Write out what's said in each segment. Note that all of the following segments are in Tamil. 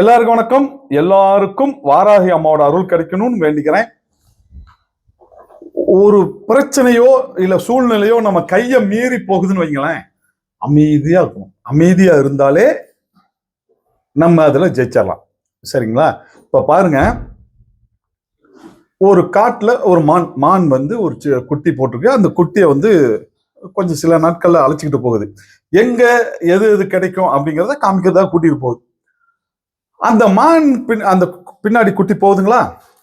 எல்லாருக்கும் வணக்கம். எல்லாருக்கும் வாராகி அம்மாவோட அருள் கிடைக்கணும்னு வேண்டிக்கிறேன். ஒரு பிரச்சனையோ இல்ல சூழ்நிலையோ நம்ம கையை மீறி போகுதுன்னு வைங்களேன். அமைதியா இருக்கணும். அமைதியா இருந்தாலே நம்ம அதுல ஜெயிச்சிடலாம். சரிங்களா? இப்ப பாருங்க. ஒரு காட்டுல ஒரு மான் மான் வந்து ஒரு குட்டி போட்டிருக்கு. அந்த குட்டியை வந்து கொஞ்சம் சில நாட்கள்ல அழைச்சிக்கிட்டு போகுது. எங்க எது எது கிடைக்கும் அப்படிங்கிறத காமிக்கிறதா கூட்டிட்டு போகுது. அந்த மான் பின் அந்த பின்னாடி குட்டி போகுதுங்களா?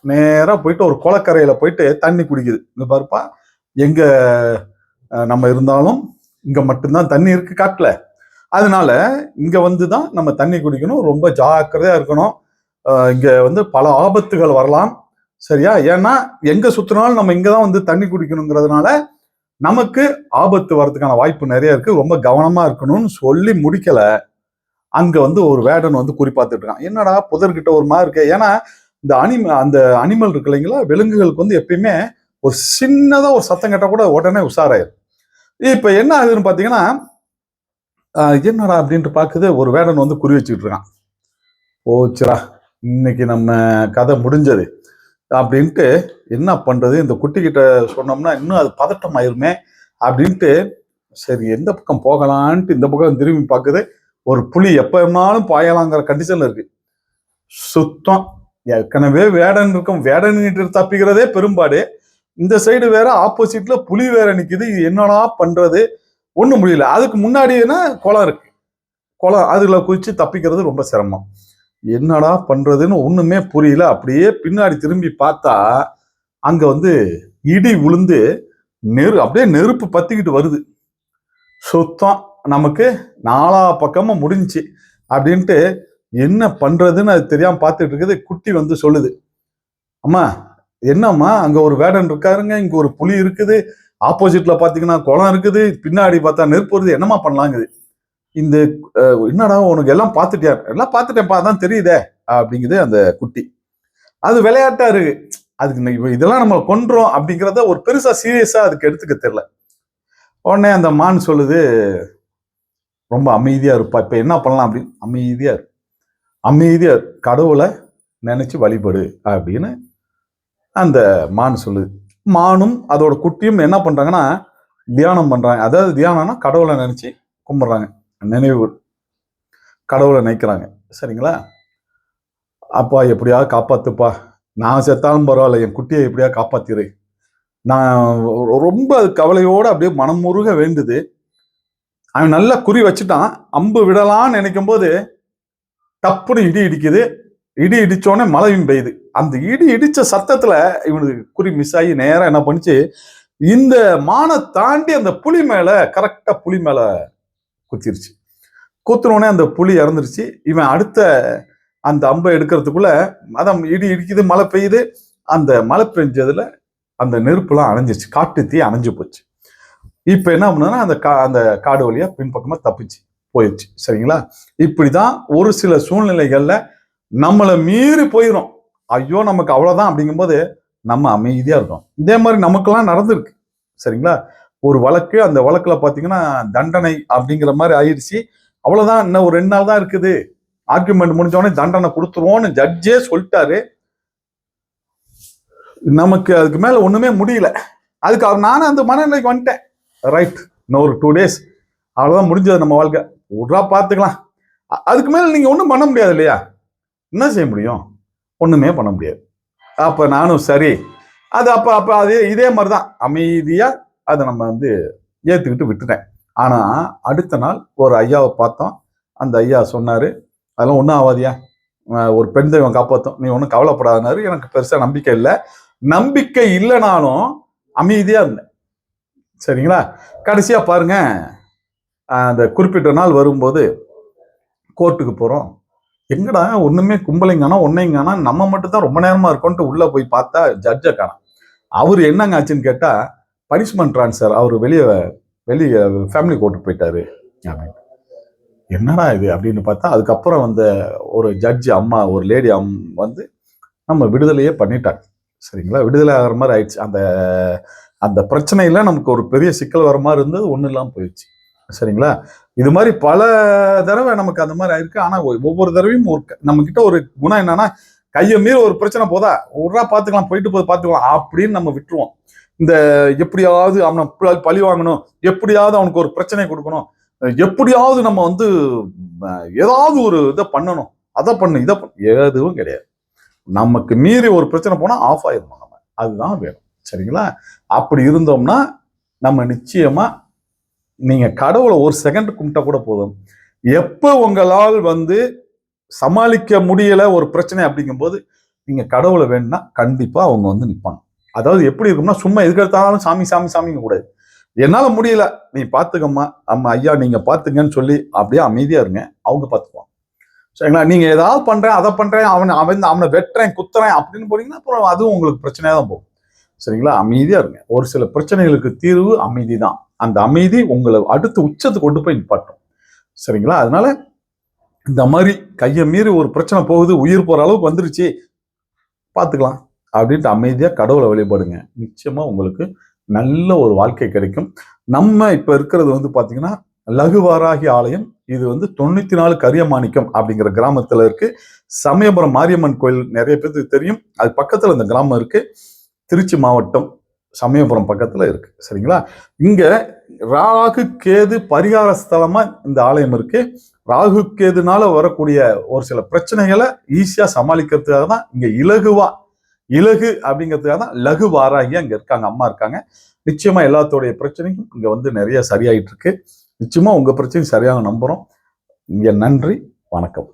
நேராக போயிட்டு ஒரு குளக்கரையில் போயிட்டு தண்ணி குடிக்குது. இங்கே பாருப்பா எங்கே நம்ம இருந்தாலும் இங்கே மட்டும்தான் தண்ணி இருக்குது காட்டில். அதனால இங்கே வந்து தான் நம்ம தண்ணி குடிக்கணும். ரொம்ப ஜாக்கிரதையாக இருக்கணும். இங்கே வந்து பல ஆபத்துகள் வரலாம். சரியா? ஏன்னா எங்கே சுற்றினாலும் நம்ம இங்கே தான் வந்து தண்ணி குடிக்கணுங்கிறதுனால நமக்கு ஆபத்து வர்றதுக்கான வாய்ப்பு நிறைய இருக்குது ரொம்ப கவனமாக இருக்கணும்னு சொல்லி முடிக்கலை. அங்க வந்து ஒரு வேடன் வந்து குறிப்பாத்துட்டு இருக்கான். என்னடா புதர்கிட்ட ஒரு மாதிரி இருக்கு. ஏன்னா இந்த அனிம அந்த அனிமல் இருக்கு இல்லைங்களா? விலங்குகளுக்கு வந்து எப்பயுமே ஒரு சின்னதா ஒரு சத்தம் கேட்டா கூட உடனே உஷாராயிரும். இப்ப என்ன ஆகுதுன்னு பாத்தீங்கன்னா என்னடா அப்படின்ட்டு பார்க்குது ஒரு வேடன் வந்து குறி வச்சுக்கிட்டு இருக்கான். போச்சுடா இன்னைக்கு நம்ம கதை முடிஞ்சது. அப்படின்ட்டு என்ன பண்ணுறது இந்த குட்டிக்கிட்ட சொன்னோம்னா இன்னும் அது பதட்டம் ஆயிருமே அப்படின்ட்டு சரி எந்த பக்கம் போகலான்ட்டு இந்த பக்கம் திரும்பி பார்க்குது ஒரு புலி எப்போ வேணாலும் பாயலாங்கிற கண்டிஷன்ல இருக்கு. சுத்தம். ஏற்கனவே வேடன் இருக்கும். வேடன் கிட்ட தப்பிக்கிறதே பெரும்பாடு. இந்த சைடு வேற ஆப்போசிட்ல புலி வேற நிக்குது. இது என்னடா பண்றது? ஒண்ணும் முடியல அதுக்கு முன்னாடினா குளம் இருக்கு. குளம் அதுல குதிச்சு தப்பிக்கிறது ரொம்ப சிரமம். என்னடா பண்றதுன்னு ஒண்ணுமே புரியல. அப்படியே பின்னாடி திரும்பி பார்த்தா அங்க வந்து இடி விழுந்து நெரு அப்படியே நெருப்பு பத்திக்கிட்டு வருது. சுத்தம் நமக்கு நாலா பக்கமும் முடிஞ்சுச்சு அப்படின்ட்டு என்ன பண்றதுன்னு அது தெரியாம பார்த்துட்டு இருக்குது. குட்டி வந்து சொல்லுது அம்மா என்னம்மா அங்க ஒரு வேடன் இருக்காருங்க இங்க ஒரு புலி இருக்குது ஆப்போசிட்ல பாத்தீங்கன்னா குளம் இருக்குது பின்னாடி பார்த்தா நெருப்பு வருது என்னம்மா பண்ணலாங்குது? இந்த என்னடா உனக்கு எல்லாம் பார்த்துட்டியா? எல்லாம் பார்த்துட்டேன்ப்பா அதான் தெரியுதே அப்படிங்குது அந்த குட்டி. அது விளையாட்டா இருக்கு. அதுக்கு இதெல்லாம் நம்ம கொன்றோம் அப்படிங்கிறத ஒரு பெருசா சீரியஸா அதுக்கு எடுத்துக்க தெரியல உடனே அந்த மான் சொல்லுது ரொம்ப அமைதியாக இருப்பா. இப்போ என்ன பண்ணலாம்? அப்படின்னு அமைதியாக இரு. அமைதியாக கடவுளை நினச்சி வழிபடு. அப்படின்னு அந்த மான் சொல்லுது. மானும் அதோட குட்டியும் என்ன பண்ணுறாங்கன்னா தியானம் பண்ணுறாங்க அதாவது தியானம்னா கடவுளை நினச்சி கும்பிட்றாங்க. நினைவு கடவுளை நினைக்கிறாங்க. சரிங்களா? அப்பா எப்படியாவது காப்பாத்துப்பா. நான் செத்தாலும் பரவாயில்ல. என் குட்டியை எப்படியா காப்பாத்திரு. நான் ரொம்ப கவலையோடு அப்படியே மனமுருக வேண்டுது. அவன் நல்லா குறி வச்சுட்டான். அம்பு விடலாம்னு நினைக்கும் போது டப்புன்னு இடி இடிக்குது. இடி இடித்தோடனே மழையும் பெய்யுது. அந்த இடி இடித்த சத்தத்தில் இவனுக்கு குறி மிஸ் ஆகி நேரம் என்ன பண்ணுச்சு இந்த மானை தாண்டி அந்த புலி மேலே கரெக்டாக புலி மேலே குத்திருச்சு. குத்தினோடனே அந்த புலி இறந்துருச்சு. இவன் அடுத்த அந்த அம்பை எடுக்கிறதுக்குள்ள அதான் இடி இடிக்குது மழை பெய்யுது. அந்த மழை பெஞ்சதுல அந்த நெருப்புலாம் அணைஞ்சிருச்சு. காட்டு தீ அணைஞ்சு போச்சு. இப்ப என்ன பண்ணுன்னா அந்த கா அந்த காடு வழியா பின்பக்கமா தப்பிச்சு போயிடுச்சு சரிங்களா? இப்படிதான் ஒரு சில சூழ்நிலைகள்ல நம்மளை மீறி போயிடும் ஐயோ நமக்கு அவ்வளவுதான் அப்படிங்கும்போது நம்ம அமைதியா இருக்கோம். இதே மாதிரி நமக்கெல்லாம் நடந்திருக்கு. சரிங்களா? ஒரு வழக்கு அந்த வழக்குல பாத்தீங்கன்னா தண்டனை அப்படிங்கிற மாதிரி ஆயிடுச்சு. அவ்வளவுதான். இன்னும் ஒரு ரெண்டு நாள் தான் இருக்குது. ஆர்குமெண்ட் முடிஞ்ச உடனே தண்டனை கொடுத்துருவோம்னு ஜட்ஜே சொல்லிட்டாரு. நமக்கு அதுக்கு மேல ஒண்ணுமே முடியல. அதுக்கு அவர் நானும் அந்த மனநிலைக்கு வந்துட்டேன். ரைட் இன்னும் ஒரு டூ டேஸ் அவ்வளவுதான் முடிஞ்சது நம்ம வாழ்க்கை. விட்றா பார்த்துக்கலாம். அதுக்கு மேல நீங்க ஒன்றும் பண்ண முடியாது இல்லையா? என்ன செய்ய முடியும்? ஒண்ணுமே பண்ண முடியாது. அப்ப நானும் சரி. அது அப்ப அப்ப அதே இதே மாதிரிதான். அமைதியா அதை நம்ம வந்து ஏத்துக்கிட்டு விட்டுட்டேன். ஆனா அடுத்த நாள் ஒரு ஐயாவை பார்த்தோம். அந்த ஐயா சொன்னாரு அதெல்லாம் ஒன்றும் ஆகாதியா ஒரு பெண் தெய்வம் காப்பாற்றும் நீ ஒன்றும் கவலைப்படாதனாரு. எனக்கு பெருசாக நம்பிக்கை இல்லை. நம்பிக்கை இல்லைனாலும் அமைதியா இருந்தேன். சரிங்களா? கடைசியா பாருங்க. அந்த குறிப்பிட்ட நாள் வரும்போது கோர்ட்டுக்கு போறோம். எங்கடா? ஒண்ணுமே கும்பலைங்கானா ஒன்னைங்கானா? நம்ம மட்டும் தான் ரொம்ப நேரமா இருக்கோன்ட்டு உள்ள போய் பார்த்தா ஜட்ஜை காணும். அவர் என்னங்க ஆச்சுன்னு கேட்டா பனிஷ்மெண்ட் ட்ரான்ஸ்ஃபர் அவர் வெளியே வெளியே ஃபேமிலி கோர்ட்டுக்கு போயிட்டாரு. அப்படின்னு. என்னடா இது அப்படின்னு பார்த்தா அதுக்கப்புறம் வந்த ஒரு ஜட்ஜி அம்மா ஒரு லேடி அம் வந்து நம்ம விடுதலையே பண்ணிட்டாங்க. சரிங்களா? விடுதலை ஆகிற மாதிரி ஆயிடுச்சு. அந்த அந்த பிரச்சனையில் நமக்கு ஒரு பெரிய சிக்கல் வர மாதிரி இருந்தது ஒன்றும் இல்லாமல் போயிடுச்சு. சரிங்களா? இது மாதிரி பல தடவை நமக்கு அந்த மாதிரி ஆயிருக்கு. ஆனால் ஒவ்வொரு தடவையும் ஒரு க- நம்ம ஒரு குணம் என்னன்னா கையை மீறி ஒரு பிரச்சனை போதா ஒரா பார்த்துக்கலாம் போயிட்டு போது பார்த்துக்கலாம் அப்படின்னு நம்ம விட்டுருவோம். இந்த எப்படியாவது அவனை பழி வாங்கணும் எப்படியாவது அவனுக்கு ஒரு பிரச்சனை கொடுக்கணும் எப்படியாவது நம்ம வந்து ஏதாவது ஒரு இதை பண்ணணும் அதை பண்ணு இதை பண்ணு. எதுவும் கிடையாது. நமக்கு மீறி ஒரு பிரச்சனை போனால் ஆஃப் ஆயிரும் நம்ம. அதுதான் வேணும். சரிங்களா? அப்படி இருந்தோம்னா நம்ம நிச்சயமாக நீங்கள் கடவுளை ஒரு செகண்ட் கும்பிட்டா கூட போதும். எப்போ உங்களால் வந்து சமாளிக்க முடியலை ஒரு பிரச்சனை அப்படிங்கும்போது நீங்கள் கடவுளை வேணும்னா கண்டிப்பாக அவங்க வந்து நிற்பாங்க அதாவது எப்படி இருக்கும்னா சும்மா எதுக்கு எடுத்தாலும் சாமி சாமி சாமிங்க கூடாது என்னால் முடியல. நீ பார்த்துக்கம்மா அம்மா ஐயா நீங்கள் பார்த்துங்கன்னு சொல்லி அப்படியே அமைதியாக இருங்க. அவங்க பார்த்துக்குவாங்க சரிங்களா? நீங்க ஏதாவது பண்றேன் அதை பண்றேன் அவனை அவன் அவனை வெட்டுறேன் குத்துறேன் அப்படின்னு போனீங்கன்னா அப்புறம் அதுவும் உங்களுக்கு பிரச்சனையா தான் போகும். சரிங்களா? அமைதியா இருங்க. ஒரு சில பிரச்சனைகளுக்கு தீர்வு அமைதி தான். அந்த அமைதி உங்களை அடுத்து உச்சத்தை கொண்டு போய் நிப்பாட்டும். சரிங்களா? அதனால இந்த மாதிரி கையை மீறி ஒரு பிரச்சனை போகுது உயிர் போற அளவுக்கு வந்துருச்சு பார்த்துக்கலாம் அப்படின்ட்டு அமைதியா கடவுளை வழிபடுங்க. நிச்சயமா உங்களுக்கு நல்ல ஒரு வாழ்க்கை கிடைக்கும். நம்ம இப்ப இருக்கிறது வந்து பாத்தீங்கன்னா லகுவாராகி ஆலயம். இது வந்து தொண்ணூத்தி நாலு கரியமாணிக்கம் அப்படிங்கிற கிராமத்துல இருக்கு. சமயபுரம் மாரியம்மன் கோயில் நிறைய பேருக்கு தெரியும். அது பக்கத்துல இந்த கிராமம் இருக்கு. திருச்சி மாவட்டம் சமயபுரம் பக்கத்துல இருக்கு. சரிங்களா? இங்க ராகு கேது பரிகார ஸ்தலமா இந்த ஆலயம் இருக்கு. ராகு கேதுனால வரக்கூடிய ஒரு சில பிரச்சனைகளை ஈஸியா சமாளிக்கிறதுக்காக தான் இங்க இலகுவா இலகு அப்படிங்கிறதுக்காக தான் லகு வாராகி அங்க இருக்காங்க அம்மா இருக்காங்க. நிச்சயமா எல்லாத்தோடைய பிரச்சனையும் இங்க வந்து நிறைய சரியாயிட்டு இருக்கு. நிச்சயமாக உங்கள் பிரச்சனை சரியாக நம்புகிறோம் இங்கே நன்றி வணக்கம்.